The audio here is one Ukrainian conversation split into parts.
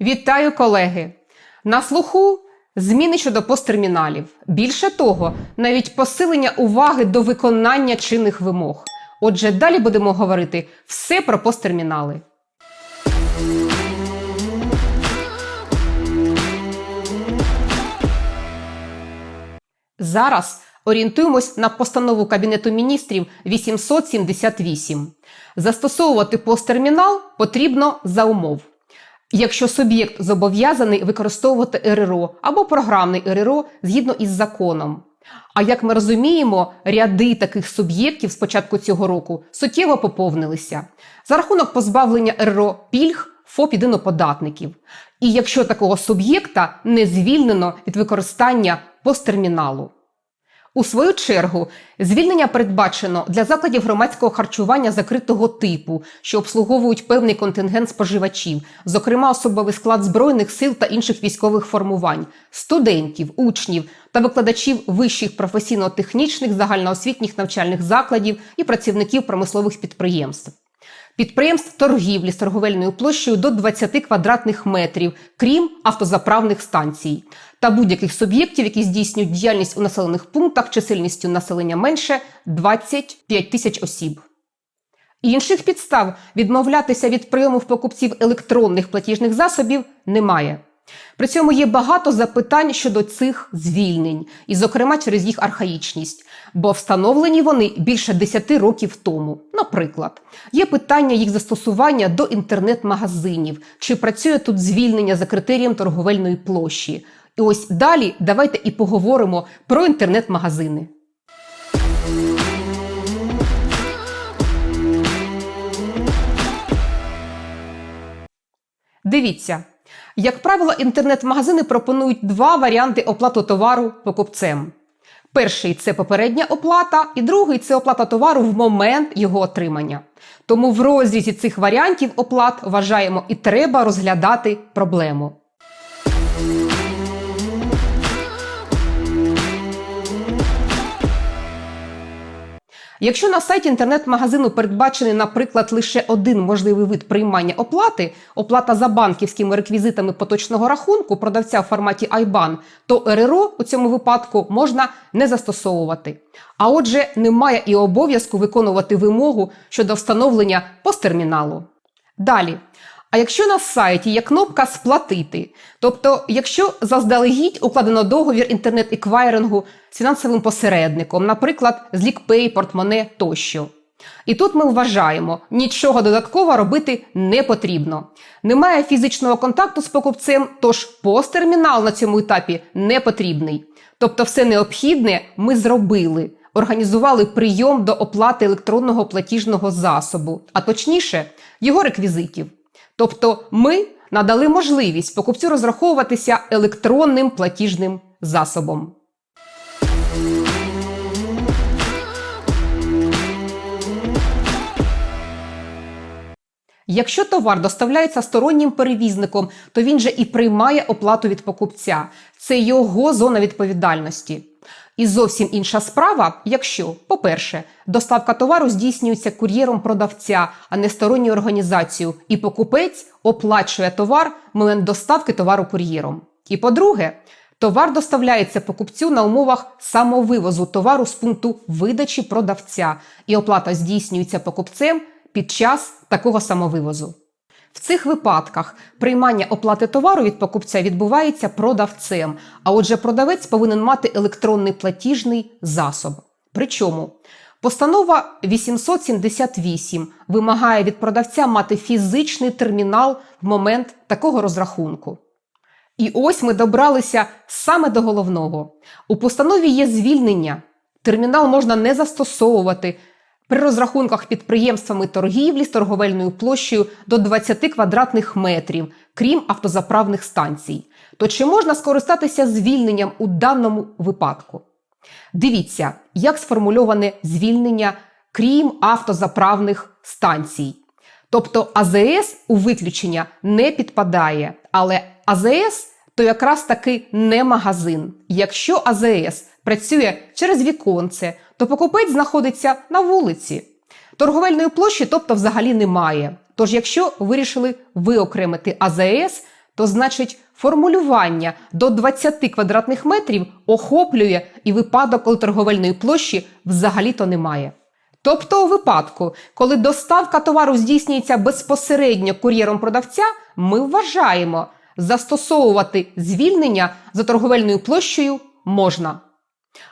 Вітаю, колеги! На слуху зміни щодо посттерміналів. Більше того, навіть посилення уваги до виконання чинних вимог. Отже, далі будемо говорити все про посттермінали. Зараз орієнтуємось на постанову Кабінету міністрів 878. Застосовувати посттермінал потрібно за умов. Якщо суб'єкт зобов'язаний використовувати РРО або програмний РРО згідно із законом. А як ми розуміємо, ряди таких суб'єктів з початку цього року суттєво поповнилися за рахунок позбавлення РРО пільг ФОП єдиноподатників. І якщо такого суб'єкта не звільнено від використання посттерміналу. У свою чергу, звільнення передбачено для закладів громадського харчування закритого типу, що обслуговують певний контингент споживачів, зокрема особовий склад збройних сил та інших військових формувань, студентів, учнів та викладачів вищих професійно-технічних загальноосвітніх навчальних закладів і працівників промислових підприємств. Підприємств торгівлі з торговельною площею до 20 квадратних метрів, крім автозаправних станцій, та будь-яких суб'єктів, які здійснюють діяльність у населених пунктах чисельністю населення менше 25 тисяч осіб. Інших підстав відмовлятися від прийому в покупців електронних платіжних засобів немає. При цьому є багато запитань щодо цих звільнень, і, зокрема, через їх архаїчність, бо встановлені вони більше 10 років тому. Наприклад, є питання їх застосування до інтернет-магазинів, чи працює тут звільнення за критерієм торговельної площі. І ось далі давайте і поговоримо про інтернет-магазини. Дивіться, як правило, інтернет-магазини пропонують два варіанти оплати товару покупцем. Перший це попередня оплата, і другий це оплата товару в момент його отримання. Тому в розрізі цих варіантів оплат вважаємо і треба розглядати проблему. Якщо на сайті інтернет-магазину передбачений, наприклад, лише один можливий вид приймання оплати оплата за банківськими реквізитами поточного рахунку продавця в форматі IBAN, то РРО у цьому випадку можна не застосовувати. А отже, немає і обов'язку виконувати вимогу щодо встановлення посттерміналу. Далі. А якщо на сайті є кнопка Сплатити, тобто, якщо заздалегідь укладено договір інтернет-еквайрингу з фінансовим посередником, наприклад, з лікпей, портмоне тощо. І тут ми вважаємо, нічого додатково робити не потрібно. Немає фізичного контакту з покупцем, тож посттермінал на цьому етапі не потрібний. Тобто, все необхідне ми зробили. Організували прийом до оплати електронного платіжного засобу, а точніше, його реквізитів. Тобто ми надали можливість покупцю розраховуватися електронним платіжним засобом. Якщо товар доставляється стороннім перевізником, то він же і приймає оплату від покупця. Це його зона відповідальності. І зовсім інша справа, якщо, по-перше, доставка товару здійснюється кур'єром продавця, а не сторонньою організацією, і покупець оплачує товар момент доставки товару кур'єром. І по-друге, товар доставляється покупцю на умовах самовивозу товару з пункту видачі продавця, і оплата здійснюється покупцем під час такого самовивозу. В цих випадках приймання оплати товару від покупця відбувається продавцем, а отже, продавець повинен мати електронний платіжний засоб. Причому постанова 878 вимагає від продавця мати фізичний термінал в момент такого розрахунку. І ось ми добралися саме до головного. У постанові є звільнення. Термінал можна не застосовувати при розрахунках підприємствами торгівлі з торговельною площею до 20 квадратних метрів, крім автозаправних станцій. То чи можна скористатися звільненням у даному випадку? Дивіться, як сформульоване звільнення, крім автозаправних станцій. Тобто АЗС у виключення не підпадає, але АЗС то якраз таки не магазин. Якщо АЗС працює через віконце, то покупець знаходиться на вулиці. Торговельної площі, тобто, взагалі немає. Тож, якщо вирішили виокремити АЗС, то значить формулювання до 20 квадратних метрів охоплює і випадок, коли торговельної площі взагалі-то немає. Тобто, у випадку, коли доставка товару здійснюється безпосередньо кур'єром продавця, ми вважаємо, застосовувати звільнення за торговельною площею можна.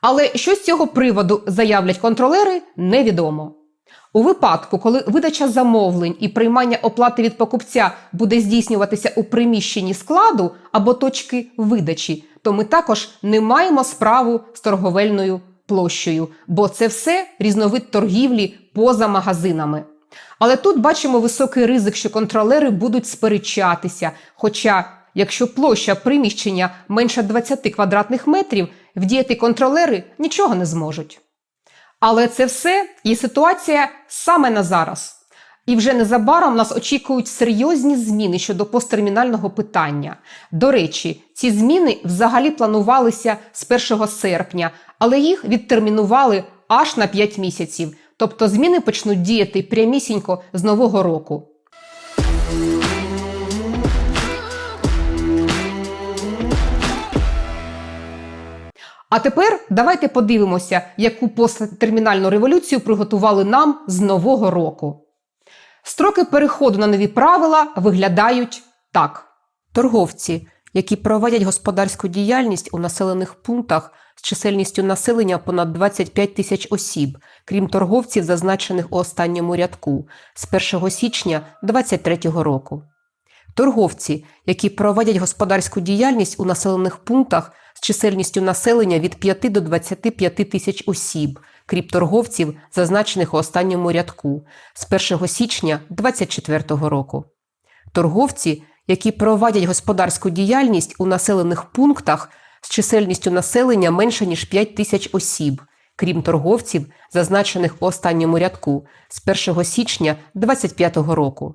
Але що з цього приводу заявлять контролери, невідомо. У випадку, коли видача замовлень і приймання оплати від покупця буде здійснюватися у приміщенні складу або точки видачі, то ми також не маємо справу з торговельною площею, бо це все різновид торгівлі поза магазинами. Але тут бачимо високий ризик, що контролери будуть сперечатися. Хоча, якщо площа приміщення менше 20 квадратних метрів, вдіяти контролери нічого не зможуть. Але це все є ситуація саме на зараз. І вже незабаром нас очікують серйозні зміни щодо посттермінального питання. До речі, ці зміни взагалі планувалися з 1 серпня, але їх відтермінували аж на 5 місяців. Тобто зміни почнуть діяти прямісінько з нового року. А тепер давайте подивимося, яку посттермінальну революцію приготували нам з нового року. Строки переходу на нові правила виглядають так: торговці, які проводять господарську діяльність у населених пунктах з чисельністю населення понад 25 тисяч осіб, крім торговців, зазначених у останньому рядку з 1 січня 2023 року. Торговці, які проводять господарську діяльність у населених пунктах з чисельністю населення від 5 до 25 тисяч осіб, крім торговців, зазначених у останньому рядку з 1 січня 2024 року. Торговці, які проводять господарську діяльність у населених пунктах з чисельністю населення менше ніж 5 тисяч осіб, крім торговців, зазначених у останньому рядку з 1 січня 2025 року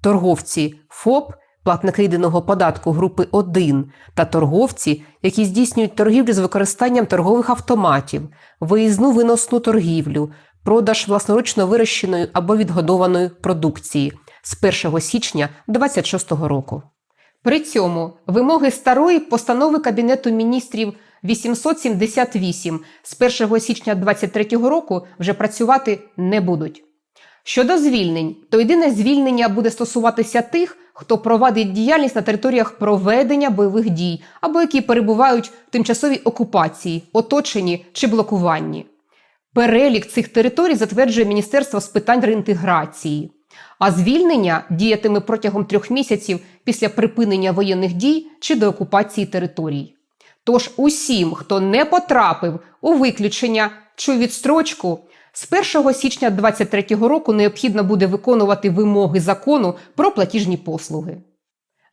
торговці ФОП, платники єдиного податку групи 1 та торговці, які здійснюють торгівлю з використанням торгових автоматів, виїзну виносну торгівлю, продаж власноручно вирощеної або відгодованої продукції з 1 січня 2026 року. При цьому вимоги старої постанови Кабінету міністрів 878 з 1 січня 2023 року вже працювати не будуть. Щодо звільнень, то єдине звільнення буде стосуватися тих, хто провадить діяльність на територіях проведення бойових дій або які перебувають в тимчасовій окупації, оточенні чи блокуванні. Перелік цих територій затверджує Міністерство з питань реінтеграції. А звільнення діятиме протягом трьох місяців після припинення воєнних дій чи деокупації територій. Тож усім, хто не потрапив у виключення чи відстрочку, з 1 січня 2023 року необхідно буде виконувати вимоги закону про платіжні послуги.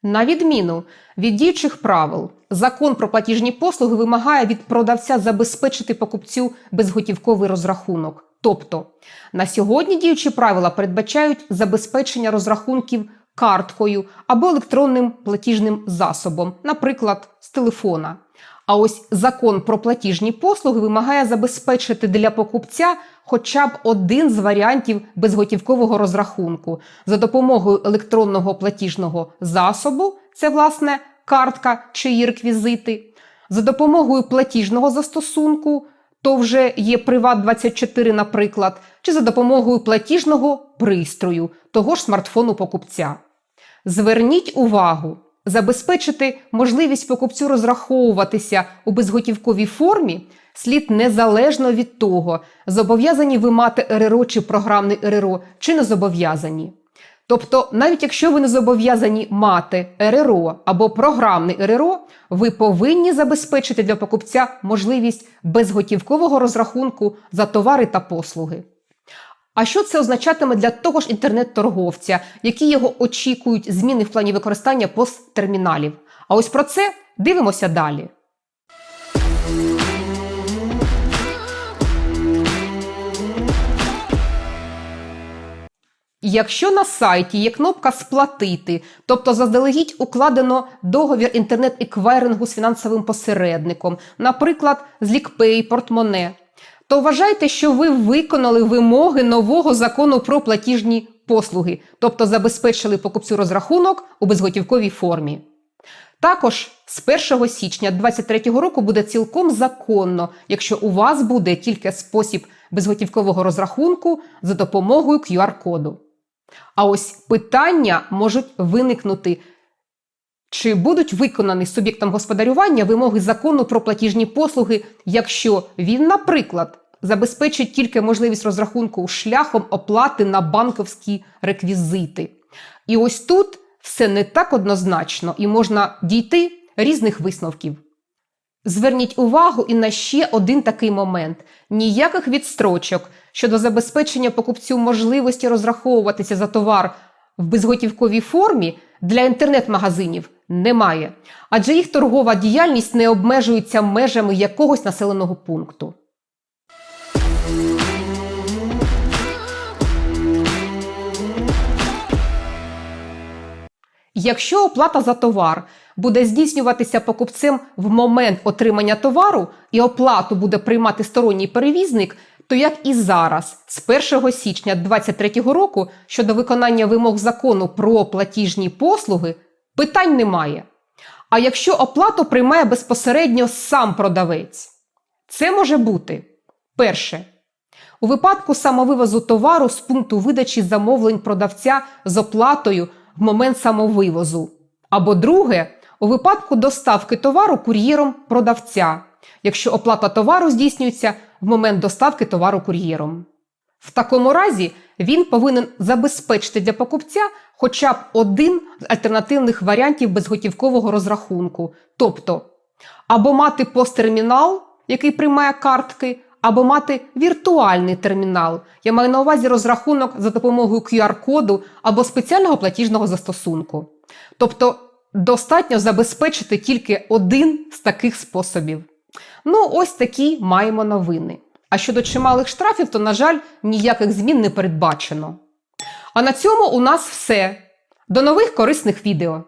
На відміну від діючих правил, закон про платіжні послуги вимагає від продавця забезпечити покупцю безготівковий розрахунок. Тобто на сьогодні діючі правила передбачають забезпечення розрахунків карткою або електронним платіжним засобом, наприклад, з телефона. А ось закон про платіжні послуги вимагає забезпечити для покупця хоча б один з варіантів безготівкового розрахунку за допомогою електронного платіжного засобу, це власне картка чи її реквізити, за допомогою платіжного застосунку, то вже є Приват 24, наприклад, чи за допомогою платіжного пристрою того ж смартфону покупця. Зверніть увагу, забезпечити можливість покупцю розраховуватися у безготівковій формі слід незалежно від того, зобов'язані ви мати РРО чи програмний РРО, чи не зобов'язані. Тобто, навіть якщо ви не зобов'язані мати РРО або програмний РРО, ви повинні забезпечити для покупця можливість безготівкового розрахунку за товари та послуги. А що це означатиме для того ж інтернет-торговця, які його очікують зміни в плані використання посттерміналів? А ось про це дивимося далі. Якщо на сайті є кнопка Сплатити, тобто заздалегідь укладено договір інтернет-еквайрингу з фінансовим посередником, наприклад, з лікпей, портмоне, то вважайте, що ви виконали вимоги нового закону про платіжні послуги, тобто забезпечили покупцю розрахунок у безготівковій формі. Також з 1 січня 2023 року буде цілком законно, якщо у вас буде тільки спосіб безготівкового розрахунку за допомогою QR-коду. А ось питання можуть виникнути, чи будуть виконані суб'єктом господарювання вимоги закону про платіжні послуги, якщо він, наприклад, забезпечить тільки можливість розрахунку шляхом оплати на банковські реквізити. І ось тут все не так однозначно і можна дійти різних висновків. Зверніть увагу і на ще один такий момент: ніяких відстрочок щодо забезпечення покупцю можливості розраховуватися за товар в безготівковій формі для інтернет-магазинів немає, адже їх торгова діяльність не обмежується межами якогось населеного пункту. Якщо оплата за товар буде здійснюватися покупцем в момент отримання товару і оплату буде приймати сторонній перевізник, то як і зараз, з 1 січня 2023 року щодо виконання вимог закону про платіжні послуги, питань немає. А якщо оплату приймає безпосередньо сам продавець, це може бути перше. У випадку самовивозу товару з пункту видачі замовлень продавця з оплатою в момент самовивозу. Або друге, у випадку доставки товару кур'єром продавця, якщо оплата товару здійснюється в момент доставки товару кур'єром. В такому разі він повинен забезпечити для покупця хоча б один з альтернативних варіантів безготівкового розрахунку, тобто або мати посттермінал, який приймає картки, або мати віртуальний термінал. Я маю на увазі розрахунок за допомогою QR-коду або спеціального платіжного застосунку. Тобто достатньо забезпечити тільки один з таких способів. Ну, ось такі маємо новини. А щодо чималих штрафів, то, на жаль, ніяких змін не передбачено. А на цьому у нас все. До нових корисних відео!